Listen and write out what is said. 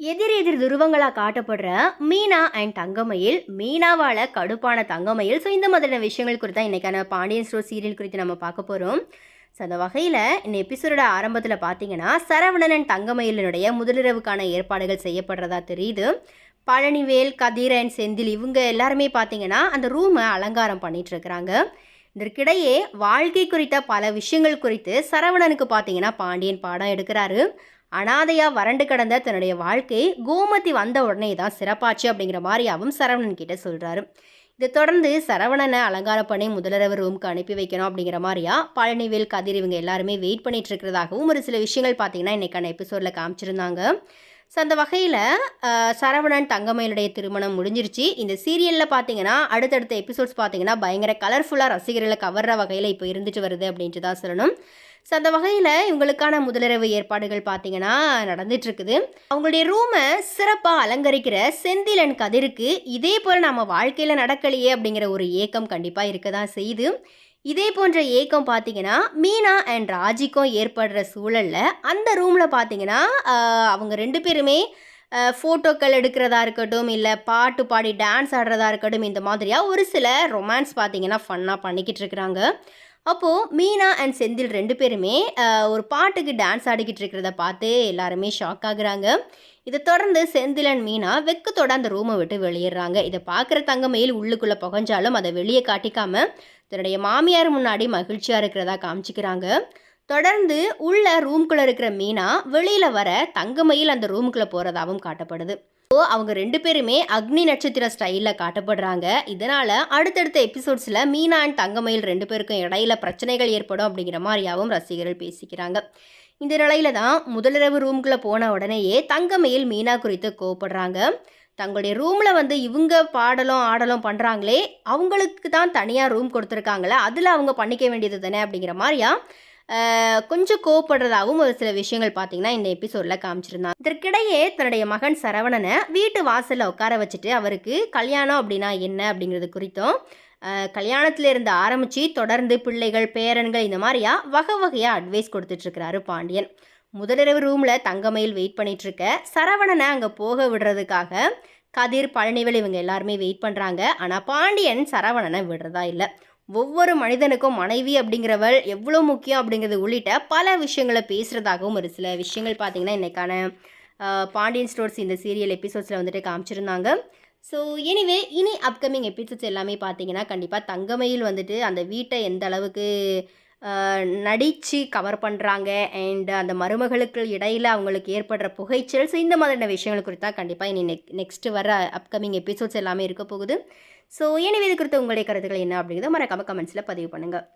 எதிர் எதிர் துருவங்களாக காட்டப்படுற மீனா அண்ட் தங்கமயில் மீனாவால் கடுப்பான தங்கமயில். ஸோ இந்த மாதிரியான விஷயங்கள் குறித்து தான் இன்றைக்கான பாண்டியன் ஸ்டோர் சீரியல் குறித்து நம்ம பார்க்க போகிறோம் ஸோ அந்த வகையில் இந்த எபிசோடோட ஆரம்பத்தில் பார்த்தீங்கன்னா சரவணன் அண்ட் தங்கமயிலினுடைய முதலிரவுக்கான ஏற்பாடுகள் செய்யப்படுறதா தெரியுது. பழனிவேல் கதிர் அண்ட் செந்தில் இவங்க எல்லாருமே பார்த்தீங்கன்னா அந்த ரூமை அலங்காரம் பண்ணிகிட்ருக்கிறாங்க இதற்கிடையே வாழ்க்கை குறித்த பல விஷயங்கள் குறித்து சரவணனுக்கு பார்த்தீங்கன்னா பாண்டியன் பாடம் எடுக்கிறாரு. அனாதையாக வறண்டு கிடந்த தன்னுடைய வாழ்க்கை கோமதி வந்த உடனே தான் சிறப்பாச்சு அப்படிங்கிற மாதிரியாவும் சரவணன் கிட்ட சொல்கிறாரு இதை தொடர்ந்து சரவணனை அலங்காரம் பண்ணி முதலரவர் ரூமுக்கு அனுப்பி வைக்கணும் அப்படிங்கிற மாதிரியா? பழனிவேல் கதிர் இவங்க எல்லாருமே வெயிட் பண்ணிட்டு இருக்கிறதாகவும் ஒரு சில விஷயங்கள் பார்த்தீங்கன்னா இன்னைக்கான எபிசோடில் காமிச்சிருந்தாங்க. ஸோ அந்த வகையில் சரவணன் தங்கமயிலுடைய திருமணம் முடிஞ்சிருச்சு. இந்த சீரியலில் பார்த்தீங்கன்னா அடுத்தடுத்த எபிசோட்ஸ் பார்த்தீங்கன்னா பயங்கர கலர்ஃபுல்லாக ரசிகர்களை கவர்ற வகையில் இப்போ இருந்துட்டு வருது அப்படின்ட்டு தான் சொல்லணும். ஸோ அந்த வகையில் இவங்களுக்கான முதலிரவு ஏற்பாடுகள் பார்த்தீங்கன்னா நடந்துகிட்ருக்குது அவங்களுடைய ரூமை சிறப்பாக அலங்கரிக்கிற செந்திலன் கதிருக்கு இதே போல் நம்ம வாழ்க்கையில் நடக்கலையே அப்படிங்கிற ஒரு ஏக்கம் கண்டிப்பாக இருக்க தான் செய்யுது. இதே போன்ற ஏக்கம் பார்த்தீங்கன்னா மீனா அண்ட் ராஜிக்கும் ஏற்படுற சூழலில் அந்த ரூமில் பார்த்தீங்கன்னா அவங்க ரெண்டு பேருமே ஃபோட்டோக்கள் எடுக்கிறதா இருக்கட்டும் இல்லை பாட்டு பாடி டான்ஸ் ஆடுறதா இருக்கட்டும் இந்த மாதிரியாக ஒரு சில ரொமான்ஸ் பார்த்தீங்கன்னா ஃபன்னாக பண்ணிக்கிட்டு இருக்கிறாங்க. அப்போது மீனா அண்ட் செந்தில் ரெண்டு பேருமே ஒரு பாட்டுக்கு டான்ஸ் ஆடிக்கிட்டு இருக்கிறத பார்த்து எல்லாருமே ஷாக் ஆகுறாங்க. இதை தொடர்ந்து செந்தில் அண்ட் மீனா வெக்கத்தோட அந்த ரூமை விட்டு வெளியிடுறாங்க இதை பார்க்குற தங்கமையில் உள்ளுக்குள்ளே புகஞ்சாலும் அதை வெளியே காட்டிக்காம தன்னுடைய மாமியார் முன்னாடி மகிழ்ச்சியாக இருக்கிறதா காமிச்சிக்கிறாங்க. தொடர்ந்து உள்ள ரூம்குள்ளே இருக்கிற மீனா வெளியில் வர தங்கமயில் அந்த ரூமுக்குள்ளே போகிறதாகவும் காட்டப்படுது. ஸோ அவங்க ரெண்டு பேருமே அக்னி நட்சத்திர ஸ்டைலில் காட்டப்படுறாங்க. இதனால் அடுத்தடுத்த எபிசோட்ஸில் மீனா அண்ட் தங்கமயில் ரெண்டு பேருக்கும் இடையில பிரச்சனைகள் ஏற்படும் அப்படிங்கிற மாதிரியாகவும் ரசிகர்கள் பேசிக்கிறாங்க. இந்த நிலையில தான் முதலிரவு ரூம்குள்ளே போன உடனேயே தங்கமயில் மீனா குறித்து கோவப்படுறாங்க. தங்களுடைய ரூமில் வந்து இவங்க பாடலும் ஆடலும் பண்ணுறாங்களே அவங்களுக்கு தான் தனியாக ரூம் கொடுத்துருக்காங்களே அதில் அவங்க பண்ணிக்க வேண்டியது தானே அப்படிங்கிற மாதிரியா கொஞ்சம் கோவப்படுறதாகவும் ஒரு சில விஷயங்கள் பார்த்தீங்கன்னா இந்த எபிசோடில் காமிச்சிருந்தாங்க இதற்கிடையே தன்னுடைய மகன் சரவணனை வீட்டு வாசலில் உட்கார வச்சுட்டு அவருக்கு கல்யாணம் அப்படின்னா என்ன அப்படிங்கிறது குறித்தும் கல்யாணத்தில் இருந்து ஆரம்பித்து தொடர்ந்து பிள்ளைகள் பேரன்கள் இந்த மாதிரியா வகை வகையாக அட்வைஸ் கொடுத்துட்ருக்கிறாரு பாண்டியன். முதலிரவு ரூமில் தங்கமயில் வெயிட் பண்ணிகிட்ருக்க சரவணனை அங்கே போக விடுறதுக்காக கதிர் பழனிவேல் இவங்க எல்லாருமே வெயிட் பண்ணுறாங்க ஆனால் பாண்டியன் சரவணனை விடுறதா இல்லை. ஒவ்வொரு மனிதனுக்கும் மனைவி அப்படிங்கிறவள் எவ்வளோ முக்கியம் அப்படிங்கிறது உள்ளிட்ட பல விஷயங்களை பேசுகிறதாகவும் ஒரு சில விஷயங்கள் பார்த்திங்கன்னா இன்றைக்கான பாண்டியன் ஸ்டோர்ஸ் இந்த சீரியல் எபிசோட்ஸில் வந்துட்டு காமிச்சிருந்தாங்க. ஸோ எனிவே இனி அப்கமிங் எபிசோட்ஸ் எல்லாமே பார்த்தீங்கன்னா கண்டிப்பாக தங்கமையில் வந்துட்டு அந்த வீட்டை எந்த அளவுக்கு நடித்து கவர் பண்ணுறாங்க அண்ட் அந்த மருமகளுக்கு இடையில் அவங்களுக்கு ஏற்படுற புகைச்சல் ஸோ இந்த மாதிரியான விஷயங்கள் குறித்தா கண்டிப்பாக இனி நெக் நெக்ஸ்ட்டு வர அப்கமிங் எபிசோட்ஸ் எல்லாமே இருக்க போகுது. ஸோ எனவே இது குறித்து உங்களுடைய கருத்துக்கள் என்ன அப்படிங்கிறத மறக்காமல் கமெண்ட்ஸில் பதிவு பண்ணுங்கள்